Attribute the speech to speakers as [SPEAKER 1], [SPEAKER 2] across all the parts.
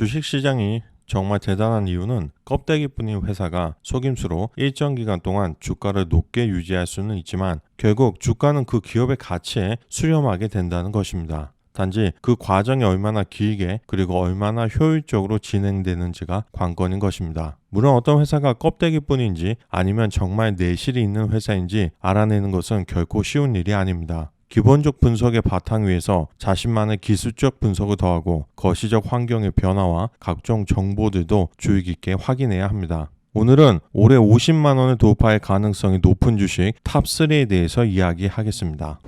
[SPEAKER 1] 주식시장이 정말 대단한 이유는 껍데기뿐인 회사가 속임수로 일정 기간 동안 주가를 높게 유지할 수는 있지만 결국 주가는 그 기업의 가치에 수렴하게 된다는 것입니다. 단지 그 과정이 얼마나 길게 그리고 얼마나 효율적으로 진행되는지가 관건인 것입니다. 물론 어떤 회사가 껍데기뿐인지 아니면 정말 내실이 있는 회사인지 알아내는 것은 결코 쉬운 일이 아닙니다. 기본적 분석의 바탕 위에서 자신만의 기술적 분석을 더하고 거시적 환경의 변화와 각종 정보들도 주의 깊게 확인해야 합니다. 오늘은 올해 50만 원을 돌파할 가능성이 높은 주식 탑3에 대해서 이야기하겠습니다.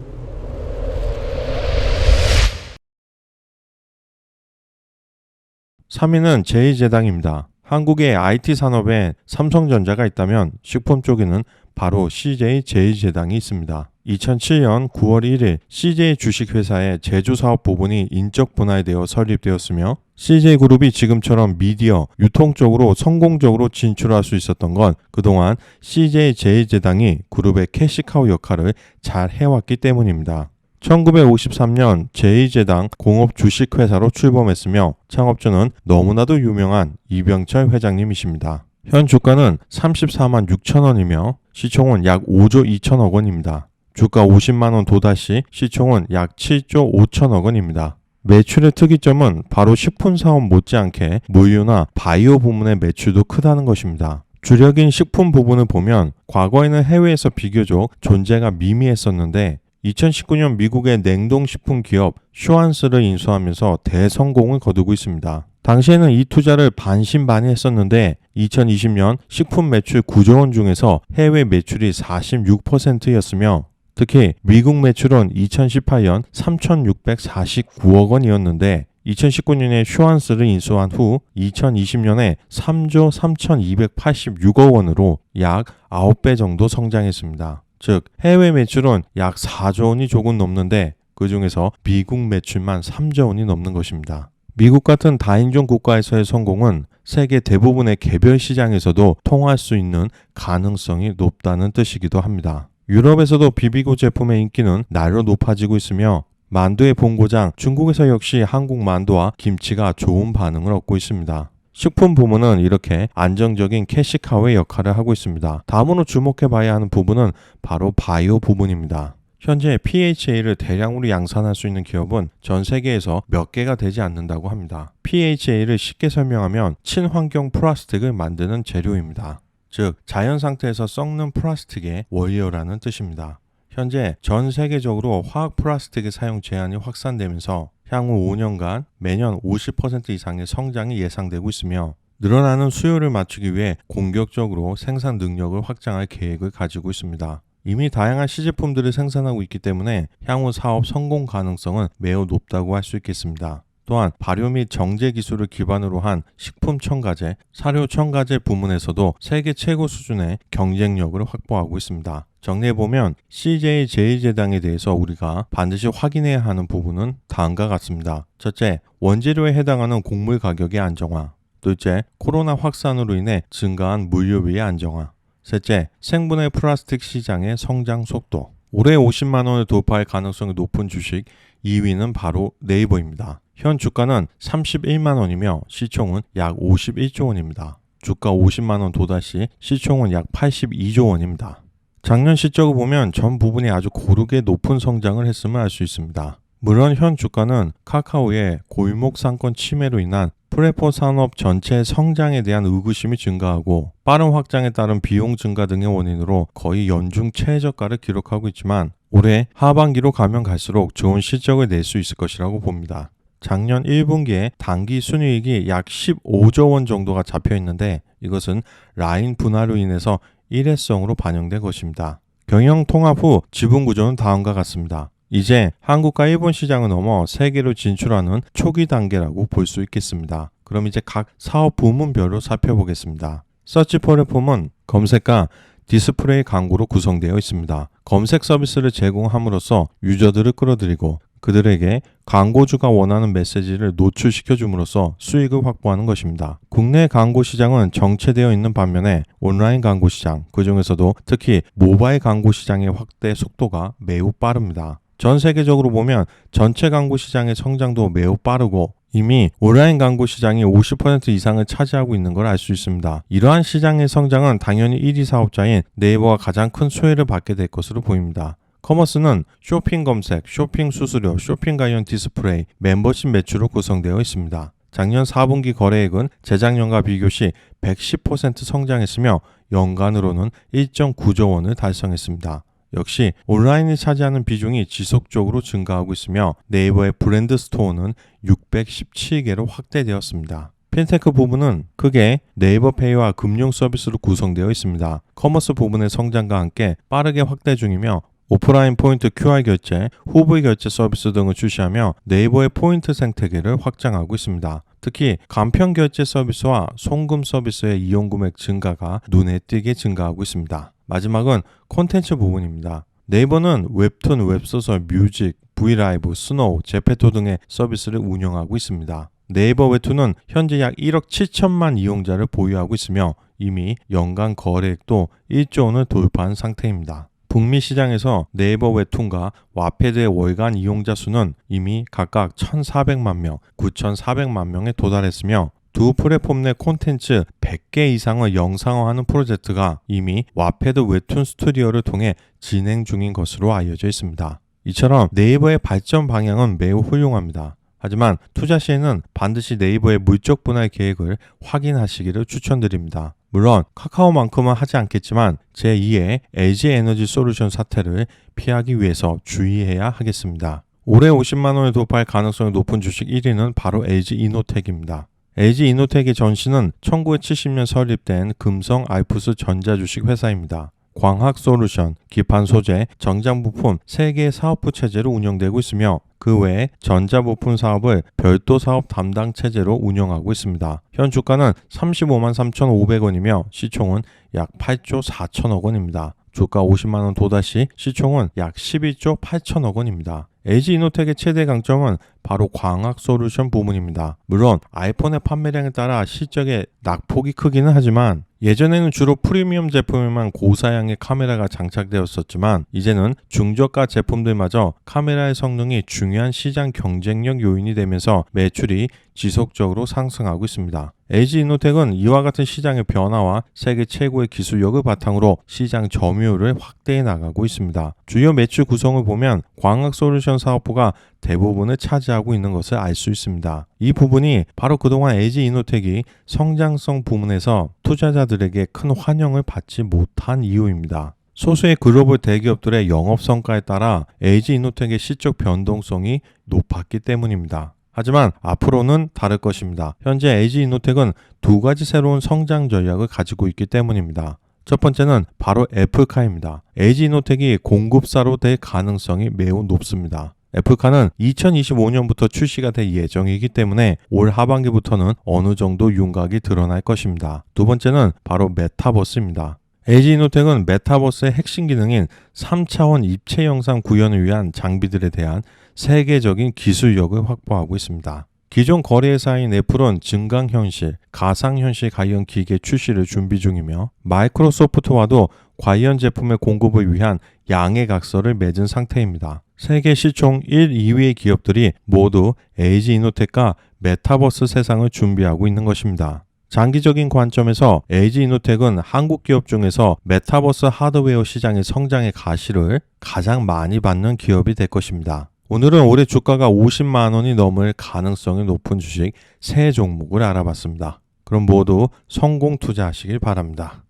[SPEAKER 1] 3위는 제2제당입니다. 한국의 IT 산업에 삼성전자가 있다면 식품 쪽에는 바로 CJ 제2제당이 있습니다. 2007년 9월 1일 CJ 주식회사의 제조사업 부분이 인적 분할되어 설립되었으며 CJ그룹이 지금처럼 미디어, 유통 쪽으로 성공적으로 진출할 수 있었던 건 그동안 CJ 제2제당이 그룹의 캐시카우 역할을 잘 해왔기 때문입니다. 1953년 제2제당 공업 주식회사로 출범했으며 창업주는 너무나도 유명한 이병철 회장님이십니다. 현 주가는 34만 6천 원이며 시총은 약 5조 2천억 원입니다. 주가 50만 원 도달시 시총은 약 7조 5천억 원입니다. 매출의 특이점은 바로 식품 사업 못지않게 물류나 바이오 부문의 매출도 크다는 것입니다. 주력인 식품 부분을 보면 과거에는 해외에서 비교적 존재가 미미했었는데 2019년 미국의 냉동식품 기업 슈완스를 인수하면서 대성공을 거두고 있습니다. 당시에는 이 투자를 반신반의했었는데 2020년 식품 매출 9조 원 중에서 해외 매출이 46%였으며 특히 미국 매출은 2018년 3,649억 원이었는데 2019년에 슈완스를 인수한 후 2020년에 3조 3,286억 원으로 약 9배 정도 성장했습니다. 즉 해외 매출은 약 4조 원이 조금 넘는데 그 중에서 미국 매출만 3조 원이 넘는 것입니다. 미국 같은 다인종 국가에서의 성공은 세계 대부분의 개별 시장에서도 통할 수 있는 가능성이 높다는 뜻이기도 합니다. 유럽에서도 비비고 제품의 인기는 날로 높아지고 있으며 만두의 본고장 중국에서 역시 한국 만두와 김치가 좋은 반응을 얻고 있습니다. 식품 부문은 이렇게 안정적인 캐시카우의 역할을 하고 있습니다. 다음으로 주목해 봐야 하는 부분은 바로 바이오 부분입니다. 현재 PHA를 대량으로 양산할 수 있는 기업은 전 세계에서 몇 개가 되지 않는다고 합니다. PHA를 쉽게 설명하면 친환경 플라스틱을 만드는 재료입니다. 즉, 자연 상태에서 썩는 플라스틱의 원료라는 뜻입니다. 현재 전 세계적으로 화학 플라스틱의 사용 제한이 확산되면서 향후 5년간 매년 50% 이상의 성장이 예상되고 있으며 늘어나는 수요를 맞추기 위해 공격적으로 생산 능력을 확장할 계획을 가지고 있습니다. 이미 다양한 시제품들을 생산하고 있기 때문에 향후 사업 성공 가능성은 매우 높다고 할 수 있겠습니다. 또한 발효 및 정제 기술을 기반으로 한 식품 첨가제, 사료 첨가제 부문에서도 세계 최고 수준의 경쟁력을 확보하고 있습니다. 정리해보면 CJ 제2제당에 대해서 우리가 반드시 확인해야 하는 부분은 다음과 같습니다. 첫째, 원재료에 해당하는 곡물 가격의 안정화. 둘째, 코로나 확산으로 인해 증가한 물류비의 안정화. 셋째, 생분해 플라스틱 시장의 성장 속도. 올해 50만 원을 돌파할 가능성이 높은 주식 2위는 바로 네이버입니다. 현 주가는 31만 원이며 시총은 약 51조 원입니다. 주가 50만 원 도달시 시총은 약 82조 원입니다. 작년 실적을 보면 전 부분이 아주 고르게 높은 성장을 했음을 알 수 있습니다. 물론 현 주가는 카카오의 골목 상권 침해로 인한 프레포 산업 전체 성장에 대한 의구심이 증가하고 빠른 확장에 따른 비용 증가 등의 원인으로 거의 연중 최저가를 기록하고 있지만 올해 하반기로 가면 갈수록 좋은 실적을 낼 수 있을 것이라고 봅니다. 작년 1분기에 단기 순이익이 약 15조 원 정도가 잡혀 있는데 이것은 라인 분할로 인해서 일회성으로 반영된 것입니다. 경영 통합 후 지분 구조는 다음과 같습니다. 이제 한국과 일본 시장을 넘어 세계로 진출하는 초기 단계라고 볼 수 있겠습니다. 그럼 이제 각 사업 부문별로 살펴보겠습니다. 서치 플랫폼은 검색과 디스플레이 광고로 구성되어 있습니다. 검색 서비스를 제공함으로써 유저들을 끌어들이고 그들에게 광고주가 원하는 메시지를 노출시켜 줌으로써 수익을 확보하는 것입니다. 국내 광고 시장은 정체되어 있는 반면에 온라인 광고 시장, 그 중에서도 특히 모바일 광고 시장의 확대 속도가 매우 빠릅니다. 전 세계적으로 보면 전체 광고 시장의 성장도 매우 빠르고 이미 온라인 광고 시장이 50% 이상을 차지하고 있는 걸 알 수 있습니다. 이러한 시장의 성장은 당연히 1위 사업자인 네이버가 가장 큰 수혜를 받게 될 것으로 보입니다. 커머스는 쇼핑 검색, 쇼핑 수수료, 쇼핑 관련 디스플레이, 멤버십 매출로 구성되어 있습니다. 작년 4분기 거래액은 재작년과 비교 시 110% 성장했으며 연간으로는 1.9조 원을 달성했습니다. 역시 온라인이 차지하는 비중이 지속적으로 증가하고 있으며 네이버의 브랜드 스토어는 617개로 확대되었습니다. 핀테크 부분은 크게 네이버페이와 금융 서비스로 구성되어 있습니다. 커머스 부분의 성장과 함께 빠르게 확대 중이며 오프라인 포인트 QR 결제, 후불 결제 서비스 등을 출시하며 네이버의 포인트 생태계를 확장하고 있습니다. 특히 간편 결제 서비스와 송금 서비스의 이용 금액 증가가 눈에 띄게 증가하고 있습니다. 마지막은 콘텐츠 부분입니다. 네이버는 웹툰, 웹소설, 뮤직, 브이라이브, 스노우, 제페토 등의 서비스를 운영하고 있습니다. 네이버 웹툰은 현재 약 1억 7천만 이용자를 보유하고 있으며 이미 연간 거래액도 1조 원을 돌파한 상태입니다. 북미 시장에서 네이버 웹툰과 와패드의 월간 이용자 수는 이미 각각 1,400만 명, 9,400만 명에 도달했으며 두 플랫폼 내 콘텐츠 100개 이상을 영상화하는 프로젝트가 이미 와패드 웹툰 스튜디오를 통해 진행 중인 것으로 알려져 있습니다. 이처럼 네이버의 발전 방향은 매우 훌륭합니다. 하지만 투자 시에는 반드시 네이버의 물적 분할 계획을 확인하시기를 추천드립니다. 물론 카카오만큼은 하지 않겠지만 제2의 LG 에너지 솔루션 사태를 피하기 위해서 주의해야 하겠습니다. 올해 50만 원을 돌파할 가능성이 높은 주식 1위는 바로 LG 이노텍입니다. LG 이노텍의 전신은 1970년 설립된 금성 알프스 전자주식 회사입니다. 광학 솔루션, 기판 소재, 정장 부품 3개의 사업부 체제로 운영되고 있으며 그 외에 전자부품 사업을 별도 사업 담당 체제로 운영하고 있습니다. 현 주가는 35만 3,500원이며 시총은 약 8조 4천억 원입니다. 주가 50만 원 도달시 시총은 약 12조 8천억 원입니다. LG 이노텍의 최대 강점은 바로 광학 솔루션 부문입니다. 물론 아이폰의 판매량에 따라 실적의 낙폭이 크기는 하지만 예전에는 주로 프리미엄 제품에만 고사양의 카메라가 장착되었었지만 이제는 중저가 제품들마저 카메라의 성능이 중요한 시장 경쟁력 요인이 되면서 매출이 지속적으로 상승하고 있습니다. LG 이노텍은 이와 같은 시장의 변화와 세계 최고의 기술력을 바탕으로 시장 점유율을 확대해 나가고 있습니다. 주요 매출 구성을 보면 광학 솔루션 사업부가 대부분을 차지하고 있는 것을 알 수 있습니다. 이 부분이 바로 그동안 LG 이노텍이 성장성 부문에서 투자자들에게 큰 환영을 받지 못한 이유입니다. 소수의 글로벌 대기업들의 영업 성과에 따라 LG 이노텍의 시적 변동성이 높았기 때문입니다. 하지만 앞으로는 다를 것입니다. 현재 LG 이노텍은 두 가지 새로운 성장 전략을 가지고 있기 때문입니다. 첫 번째는 바로 애플카입니다. LG 이노텍이 공급사로 될 가능성이 매우 높습니다. 애플카는 2025년부터 출시가 될 예정이기 때문에 올 하반기부터는 어느 정도 윤곽이 드러날 것입니다. 두 번째는 바로 메타버스입니다. LG 이노텍은 메타버스의 핵심 기능인 3차원 입체 영상 구현을 위한 장비들에 대한 세계적인 기술력을 확보하고 있습니다. 기존 거래회사인 애플은 증강현실, 가상현실 관련 기계 출시를 준비 중이며 마이크로소프트와도 관련 제품의 공급을 위한 양해 각서를 맺은 상태입니다. 세계 시총 1, 2위의 기업들이 모두 LG 이노텍과 메타버스 세상을 준비하고 있는 것입니다. 장기적인 관점에서 LG 이노텍은 한국 기업 중에서 메타버스 하드웨어 시장의 성장의 가시를 가장 많이 받는 기업이 될 것입니다. 오늘은 올해 주가가 50만 원이 넘을 가능성이 높은 주식 세 종목을 알아봤습니다. 그럼 모두 성공 투자하시길 바랍니다.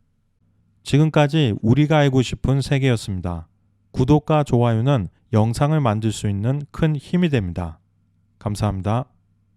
[SPEAKER 1] 지금까지 우리가 알고 싶은 세계였습니다. 구독과 좋아요는 영상을 만들 수 있는 큰 힘이 됩니다. 감사합니다.